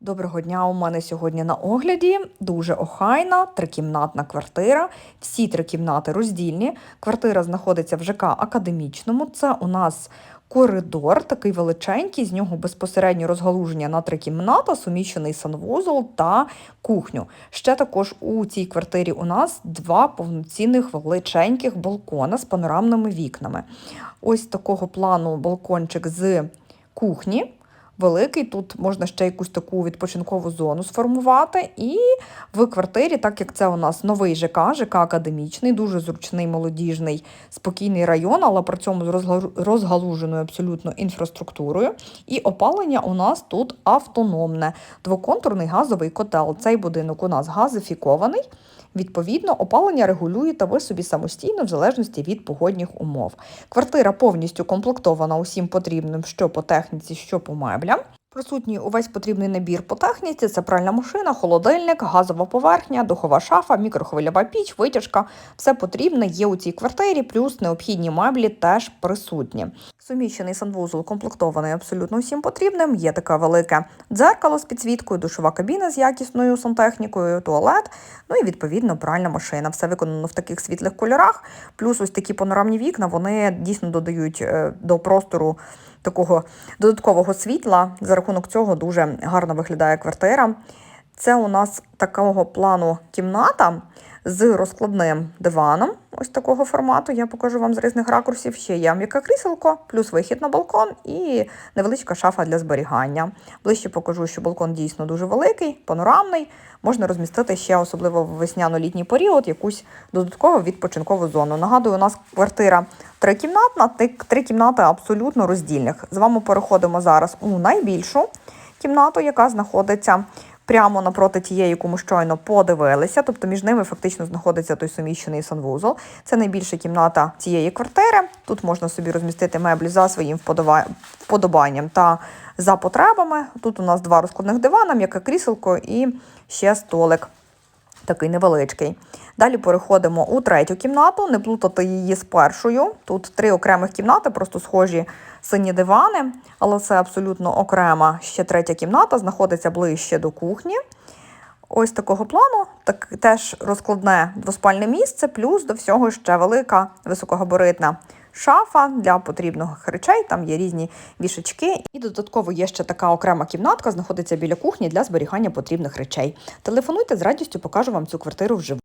Доброго дня! У мене сьогодні на огляді дуже охайна трикімнатна квартира. Всі три кімнати роздільні. Квартира знаходиться в ЖК Академічному. Це у нас коридор, такий величенький, з нього безпосередньо розгалуження на три кімната, суміщений санвузол та кухню. Ще також у цій квартирі у нас два повноцінних величеньких балкона з панорамними вікнами. Ось такого плану балкончик з кухні. Великий, тут можна ще якусь таку відпочинкову зону сформувати. І в квартирі, так як це у нас новий ЖК, ЖК академічний, дуже зручний, молодіжний, спокійний район, але при цьому з розгалуженою абсолютно інфраструктурою. І опалення у нас тут автономне. Двоконтурний газовий котел. Цей будинок у нас газифікований. Відповідно, опалення регулюєте ви собі самостійно в залежності від погодних умов. Квартира повністю комплектована усім потрібним, що по техніці, що по меблям. Присутній увесь потрібний набір по техніці: це пральна машина, холодильник, газова поверхня, духова шафа, мікрохвильова піч, витяжка. Все потрібне є у цій квартирі, плюс необхідні меблі теж присутні. Суміщений санвузол комплектований абсолютно всім потрібним. Є таке велике дзеркало з підсвіткою, душова кабіна з якісною сантехнікою, туалет, ну і відповідно пральна машина. Все виконано в таких світлих кольорах. Плюс ось такі панорамні вікна вони дійсно додають е, до простору такого додаткового світла. За рахунок цього дуже гарно виглядає квартира. Це у нас такого плану кімната з розкладним диваном, ось такого формату. Я покажу вам з різних ракурсів. Ще є м'яке кріселко, плюс вихід на балкон і невеличка шафа для зберігання. Ближче покажу, що балкон дійсно дуже великий, панорамний. Можна розмістити ще, особливо в весняно-літній період, якусь додаткову відпочинкову зону. Нагадую, у нас квартира трикімнатна, три кімнати абсолютно роздільних. З вами переходимо зараз у найбільшу кімнату, яка знаходиться прямо напроти тієї, яку ми щойно подивилися. Тобто між ними фактично знаходиться той суміщений санвузол. Це найбільша кімната цієї квартири. Тут можна собі розмістити меблі за своїм вподобанням та за потребами. Тут у нас два розкладних дивана, м'яке кріселко і ще столик такий невеличкий. Далі переходимо у третю кімнату, не плутати її з першою. Тут три окремих кімнати, просто схожі сині дивани, але це абсолютно окрема ще третя кімната, знаходиться ближче до кухні. Ось такого плану, так теж розкладне двоспальне місце, плюс до всього ще велика високогабаритна шафа для потрібних речей. Там є різні вішачки. І додатково є ще така окрема кімнатка, знаходиться біля кухні для зберігання потрібних речей. Телефонуйте з радістю, покажу вам цю квартиру вживу.